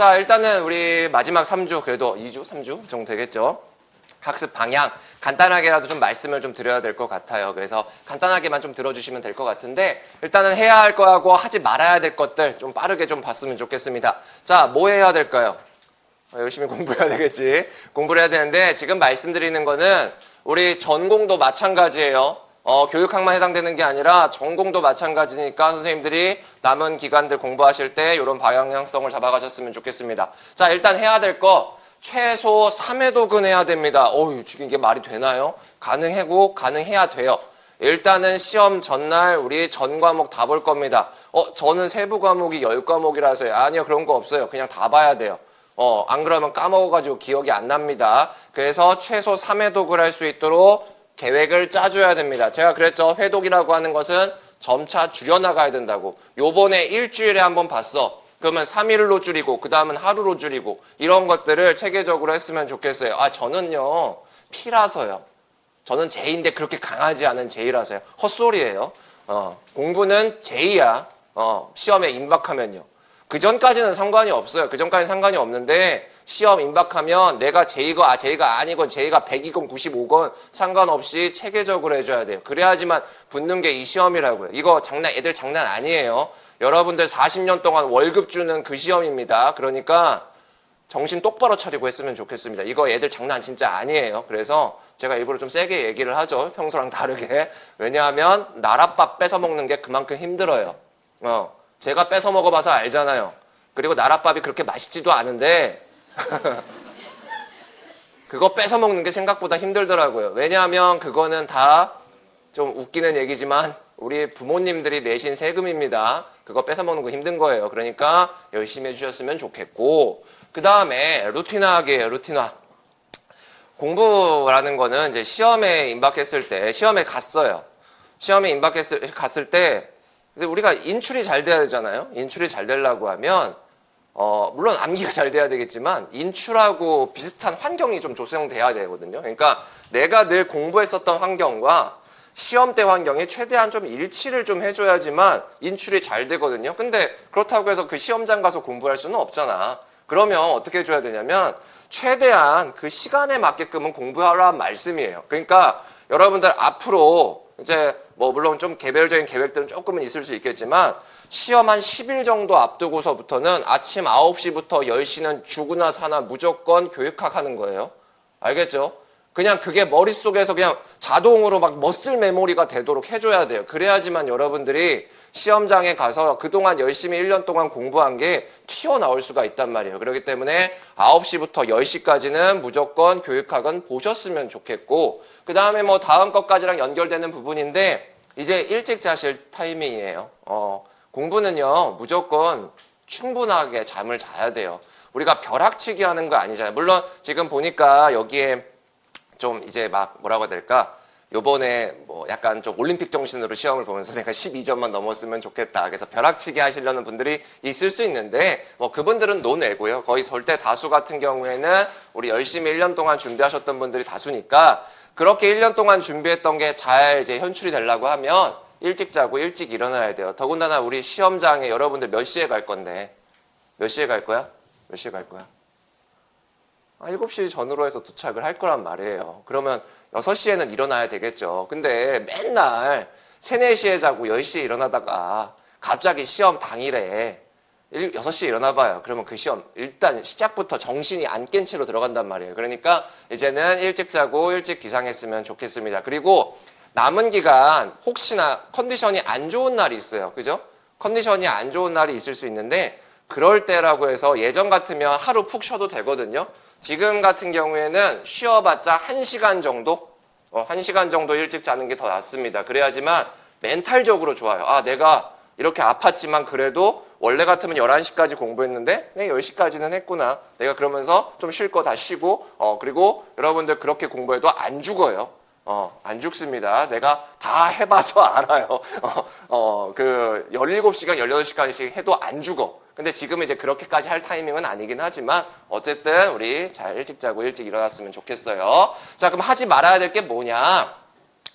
자, 일단은 우리 마지막 3주, 그래도 2주, 3주 정도 되겠죠? 학습 방향 간단하게라도 좀 말씀을 좀 드려야 될 것 같아요. 그래서 간단하게만 좀 들어주시면 될 것 같은데 일단은 해야 할 거하고 하지 말아야 될 것들 좀 빠르게 좀 봤으면 좋겠습니다. 자, 뭐 해야 될까요? 어, 열심히 공부해야 되겠지. 공부를 해야 되는데 지금 말씀드리는 거는 우리 전공도 마찬가지예요. 어, 교육학만 해당되는 게 아니라 전공도 마찬가지니까 선생님들이 남은 기간들 공부하실 때 이런 방향성을 잡아가셨으면 좋겠습니다. 자, 일단 해야 될 거 최소 3회 독은 해야 됩니다. 어휴, 지금 이게 말이 되나요? 가능하고 가능해야 돼요. 일단은 시험 전날 우리 전 과목 다 볼 겁니다. 어, 저는 세부 과목이 10과목이라서요. 아니요, 그런 거 없어요. 그냥 다 봐야 돼요. 어, 안 그러면 까먹어가지고 기억이 안 납니다. 그래서 최소 3회 독을 할 수 있도록 계획을 짜줘야 됩니다. 제가 그랬죠. 회독이라고 하는 것은 점차 줄여나가야 된다고. 요번에 일주일에 한 번 봤어. 그러면 3일로 줄이고, 그 다음은 하루로 줄이고, 이런 것들을 체계적으로 했으면 좋겠어요. 아, 저는요, 피라서요. 저는 제인데 그렇게 강하지 않은 제이라서요. 헛소리예요. 어, 공부는 제이야. 어, 시험에 임박하면요. 그 전까지는 상관이 없어요. 그 전까지는 상관이 없는데 시험 임박하면 내가 제이가 아 제이가 아니건 제이가 100이건 95건 상관없이 체계적으로 해줘야 돼요. 그래야지만 붙는 게 이 시험이라고요. 이거 장난 애들 장난 아니에요. 여러분들 40년 동안 월급 주는 그 시험입니다. 그러니까 정신 똑바로 차리고 했으면 좋겠습니다. 이거 애들 장난 진짜 아니에요. 그래서 제가 일부러 좀 세게 얘기를 하죠. 평소랑 다르게. 왜냐하면 나랏밥 뺏어 먹는 게 그만큼 힘들어요. 어, 제가 뺏어 먹어봐서 알잖아요. 그리고 나랏밥이 그렇게 맛있지도 않은데 그거 뺏어 먹는 게 생각보다 힘들더라고요. 왜냐하면 그거는 다 좀 웃기는 얘기지만 우리 부모님들이 내신 세금입니다. 그거 뺏어 먹는 거 힘든 거예요. 그러니까 열심히 해주셨으면 좋겠고 그 다음에 루틴화하게 루틴화. 공부라는 거는 이제 시험에 임박했을 때 시험에 갔어요. 시험에 임박했을 갔을 때 근데 우리가 인출이 잘 돼야 되잖아요. 인출이 잘 되려고 하면 어, 물론 암기가 잘 돼야 되겠지만 인출하고 비슷한 환경이 좀 조성돼야 되거든요. 그러니까 내가 늘 공부했었던 환경과 시험 때 환경이 최대한 좀 일치를 좀 해줘야지만 인출이 잘 되거든요. 근데 그렇다고 해서 그 시험장 가서 공부할 수는 없잖아. 그러면 어떻게 해줘야 되냐면 최대한 그 시간에 맞게끔은 공부하라는 말씀이에요. 그러니까 여러분들 앞으로 이제 뭐 물론 좀 개별적인 계획들은 조금은 있을 수 있겠지만 시험 한 10일 정도 앞두고서부터는 아침 9시부터 10시는 죽으나 사나 무조건 교육학 하는 거예요. 알겠죠? 그냥 그게 머릿속에서 그냥 자동으로 막 머슬 메모리가 되도록 해줘야 돼요. 그래야지만 여러분들이 시험장에 가서 그동안 열심히 1년 동안 공부한 게 튀어나올 수가 있단 말이에요. 그렇기 때문에 9시부터 10시까지는 무조건 교육학은 보셨으면 좋겠고, 그 다음에 뭐 다음 것까지랑 연결되는 부분인데, 이제 일찍 자실 타이밍이에요. 어, 공부는요, 무조건 충분하게 잠을 자야 돼요. 우리가 벼락치기 하는 거 아니잖아요. 물론 지금 보니까 여기에 좀 이제 막 뭐라고 해야 될까? 요번에 뭐 약간 좀 올림픽 정신으로 시험을 보면서 내가 12점만 넘었으면 좋겠다. 그래서 벼락치기 하시려는 분들이 있을 수 있는데 뭐 그분들은 논외고요. 거의 절대 다수 같은 경우에는 우리 열심히 1년 동안 준비하셨던 분들이 다수니까 그렇게 1년 동안 준비했던 게 잘 이제 현출이 되려고 하면 일찍 자고 일찍 일어나야 돼요. 더군다나 우리 시험장에 여러분들 몇 시에 갈 건데 몇 시에 갈 거야? 몇 시에 갈 거야? 아, 7시 전으로 해서 도착을 할 거란 말이에요. 그러면 6시에는 일어나야 되겠죠. 근데 맨날 3, 4시에 자고 10시에 일어나다가 갑자기 시험 당일에 6시에 일어나 봐요. 그러면 그 시험 일단 시작부터 정신이 안 깬 채로 들어간단 말이에요. 그러니까 이제는 일찍 자고 일찍 기상했으면 좋겠습니다. 그리고 남은 기간 혹시나 컨디션이 안 좋은 날이 있어요. 그죠? 컨디션이 안 좋은 날이 있을 수 있는데 그럴 때라고 해서 예전 같으면 하루 푹 쉬어도 되거든요. 지금 같은 경우에는 쉬어봤자 1시간 정도? 어, 1시간 정도 일찍 자는 게 더 낫습니다. 그래야지만 멘탈적으로 좋아요. 아, 내가 이렇게 아팠지만 그래도 원래 같으면 11시까지 공부했는데 네, 10시까지는 했구나. 내가 그러면서 좀 쉴 거 다 쉬고 어, 그리고 여러분들 그렇게 공부해도 안 죽어요. 어, 안 죽습니다. 내가 다 해봐서 알아요. 어, 어, 그 17시간, 18시간씩 해도 안 죽어. 근데 지금은 이제 그렇게까지 할 타이밍은 아니긴 하지만 어쨌든 우리 잘 일찍 자고 일찍 일어났으면 좋겠어요. 자, 그럼 하지 말아야 될 게 뭐냐?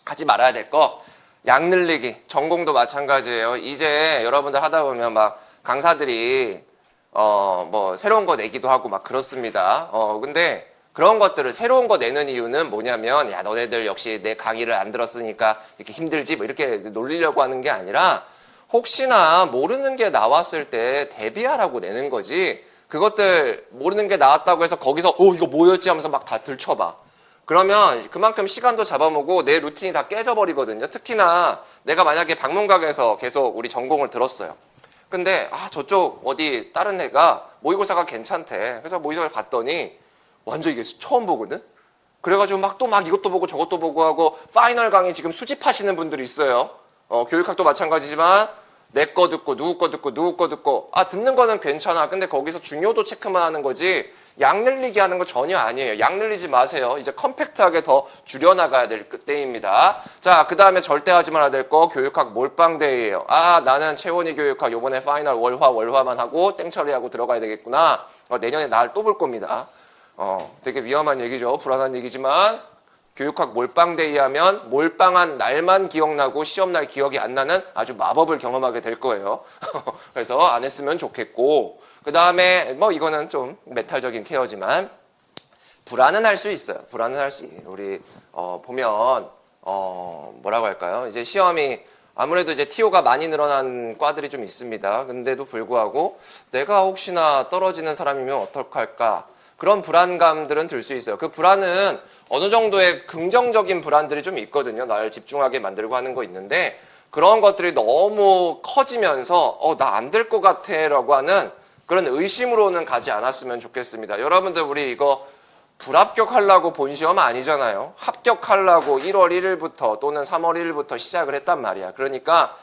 하지 말아야 될 거. 양 늘리기. 전공도 마찬가지예요. 이제 여러분들 하다 보면 막 강사들이 어, 뭐, 새로운 거 내기도 하고 막 그렇습니다. 어, 근데 그런 것들을 새로운 거 내는 이유는 뭐냐면, 야, 너네들 역시 내 강의를 안 들었으니까 이렇게 힘들지? 뭐 이렇게 놀리려고 하는 게 아니라, 혹시나 모르는 게 나왔을 때 대비하라고 내는 거지, 그것들 모르는 게 나왔다고 해서 거기서, 어, 이거 뭐였지? 하면서 막 다 들춰봐. 그러면 그만큼 시간도 잡아먹고 내 루틴이 다 깨져버리거든요. 특히나 내가 만약에 방문각에서 계속 우리 전공을 들었어요. 근데 아 저쪽 어디 다른 애가 모의고사가 괜찮대. 그래서 모의고사를 봤더니 완전 이게 처음 보거든. 그래가지고 막 또막 이것도 보고 저것도 보고 하고 파이널 강의 지금 수집하시는 분들이 있어요. 어, 교육학도 마찬가지지만 내 거 듣고 누구 거 듣고 누구 거 듣고 아 듣는 거는 괜찮아. 근데 거기서 중요도 체크만 하는 거지 양 늘리기 하는 거 전혀 아니에요. 양 늘리지 마세요. 이제 컴팩트하게 더 줄여나가야 될 때입니다. 자, 그 다음에 절대 하지 말아야 될 거 교육학 몰빵대회예요. 아, 나는 채원이 교육학 요번에 파이널 월화 월화만 하고 땡 처리하고 들어가야 되겠구나. 어, 내년에 날 또 볼 겁니다. 어, 되게 위험한 얘기죠. 불안한 얘기지만 교육학 몰빵데이 하면 몰빵한 날만 기억나고 시험날 기억이 안 나는 아주 마법을 경험하게 될 거예요. 그래서 안 했으면 좋겠고 그 다음에 뭐 이거는 좀 메탈적인 케어지만 불안은 할 수 있어요. 불안은 할 수. 우리 어, 보면 어, 뭐라고 할까요? 이제 시험이 아무래도 이제 TO가 많이 늘어난 과들이 좀 있습니다. 근데도 불구하고 내가 혹시나 떨어지는 사람이면 어떡할까? 그런 불안감들은 들 수 있어요. 그 불안은 어느 정도의 긍정적인 불안들이 좀 있거든요. 나를 집중하게 만들고 하는 거 있는데 그런 것들이 너무 커지면서 어, 나 안 될 것 같아 라고 하는 그런 의심으로는 가지 않았으면 좋겠습니다. 여러분들 우리 이거 불합격하려고 본 시험 아니잖아요. 합격하려고 1월 1일부터 또는 3월 1일부터 시작을 했단 말이야. 그러니까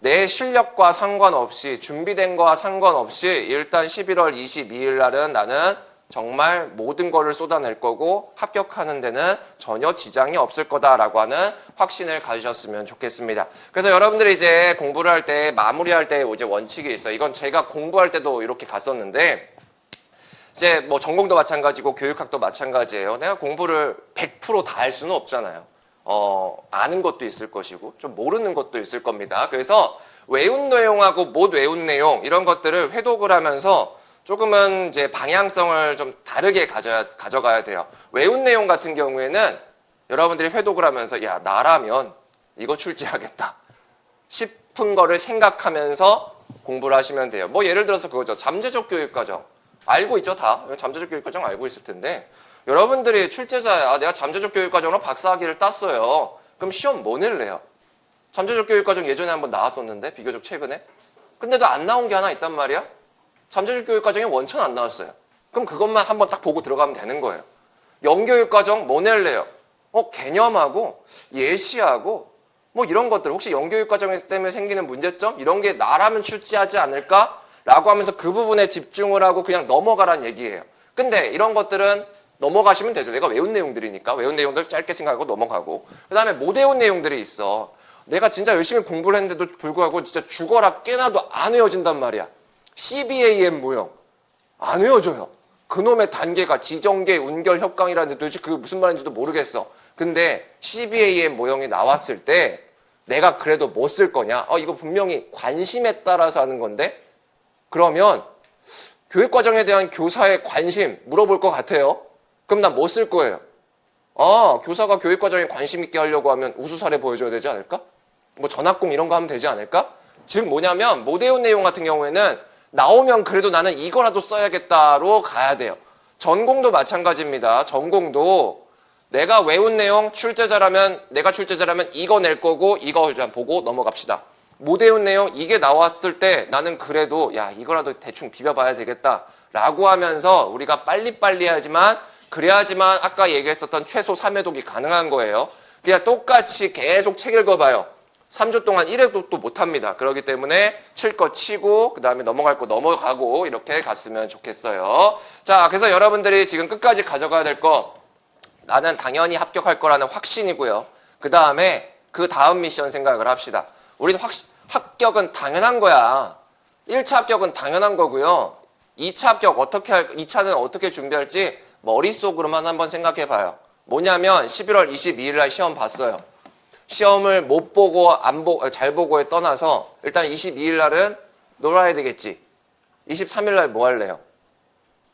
내 실력과 상관없이 준비된 거와 상관없이 일단 11월 22일 날은 나는 정말 모든 거를 쏟아낼 거고 합격하는 데는 전혀 지장이 없을 거다라고 하는 확신을 가지셨으면 좋겠습니다. 그래서 여러분들이 이제 공부를 할 때 마무리할 때 이제 원칙이 있어요. 이건 제가 공부할 때도 이렇게 갔었는데 이제 뭐 전공도 마찬가지고 교육학도 마찬가지예요. 내가 공부를 100%다 할 수는 없잖아요. 어, 아는 것도 있을 것이고 좀 모르는 것도 있을 겁니다. 그래서 외운 내용하고 못 외운 내용 이런 것들을 회독을 하면서 조금은 이제 방향성을 좀 다르게 가져야, 가져가야 돼요. 외운 내용 같은 경우에는 여러분들이 회독을 하면서 야 나라면 이거 출제하겠다 싶은 거를 생각하면서 공부를 하시면 돼요. 뭐 예를 들어서 그거죠. 잠재적 교육 과정 알고 있죠 다. 잠재적 교육 과정 알고 있을 텐데 여러분들이 출제자야 아, 내가 잠재적 교육 과정으로 박사학위를 땄어요. 그럼 시험 뭐 낼래요? 잠재적 교육 과정 예전에 한번 나왔었는데 비교적 최근에 근데도 안 나온 게 하나 있단 말이야. 잠재적 교육 과정에 원천 안 나왔어요. 그럼 그것만 한번 딱 보고 들어가면 되는 거예요. 영교육 과정 뭐 낼래요? 어, 개념하고 예시하고 뭐 이런 것들 혹시 영교육 과정 때문에 생기는 문제점 이런 게 나라면 출제하지 않을까? 라고 하면서 그 부분에 집중을 하고 그냥 넘어가란 얘기예요. 근데 이런 것들은 넘어가시면 되죠. 내가 외운 내용들이니까 외운 내용들 짧게 생각하고 넘어가고 그 다음에 못 외운 내용들이 있어. 내가 진짜 열심히 공부를 했는데도 불구하고 진짜 죽어라 깨나도 안 외워진단 말이야. CBAM 모형 안 외워져요. 그놈의 단계가 지정계, 운결, 협강이라는데 도대체 그게 무슨 말인지도 모르겠어. 근데 CBAM 모형이 나왔을 때 내가 그래도 뭐쓸 거냐? 어, 이거 분명히 관심에 따라서 하는 건데 그러면 교육 과정에 대한 교사의 관심 물어볼 것 같아요. 그럼 난뭐쓸 거예요? 아, 교사가 교육 과정에 관심 있게 하려고 하면 우수 사례 보여줘야 되지 않을까? 뭐 전학공 이런 거 하면 되지 않을까? 즉 뭐냐면 못 외운 내용 같은 경우에는 나오면 그래도 나는 이거라도 써야겠다로 가야 돼요. 전공도 마찬가지입니다. 전공도 내가 외운 내용 출제자라면 내가 출제자라면 이거 낼 거고 이거 좀 보고 넘어갑시다. 못 외운 내용 이게 나왔을 때 나는 그래도 야 이거라도 대충 비벼봐야 되겠다라고 하면서 우리가 빨리빨리 하지만 그래야지만 아까 얘기했었던 최소 3회독이 가능한 거예요. 그냥 똑같이 계속 책 읽어봐요. 3주 동안 1회독도 못합니다. 그렇기 때문에 칠 거 치고 그 다음에 넘어갈 거 넘어가고 이렇게 갔으면 좋겠어요. 자, 그래서 여러분들이 지금 끝까지 가져가야 될 거 나는 당연히 합격할 거라는 확신이고요. 그 다음에 그 다음 미션 생각을 합시다. 우리는 확, 합격은 당연한 거야. 1차 합격은 당연한 거고요. 2차 합격 어떻게 할, 2차는 어떻게 준비할지 머릿속으로만 한번 생각해 봐요. 뭐냐면 11월 22일 날 시험 봤어요. 시험을 못 보고 안 보, 잘 보고에 떠나서 일단 22일 날은 놀아야 되겠지. 23일 날 뭐 할래요?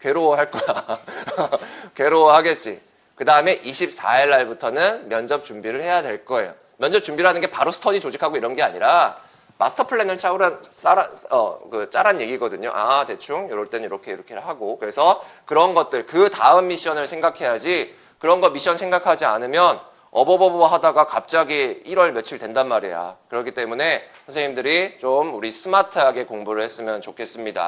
괴로워할 거야. 괴로워하겠지. 그 다음에 24일 날부터는 면접 준비를 해야 될 거예요. 면접 준비라는 게 바로 스터디 조직하고 이런 게 아니라 마스터 플랜을 짜란, 짜란, 어, 그 짜란 얘기거든요. 아, 대충, 이럴 땐 이렇게, 이렇게 하고. 그래서 그런 것들, 그 다음 미션을 생각해야지 그런 거 미션 생각하지 않으면 어버버버 하다가 갑자기 1월 며칠 된단 말이야. 그렇기 때문에 선생님들이 좀 우리 스마트하게 공부를 했으면 좋겠습니다.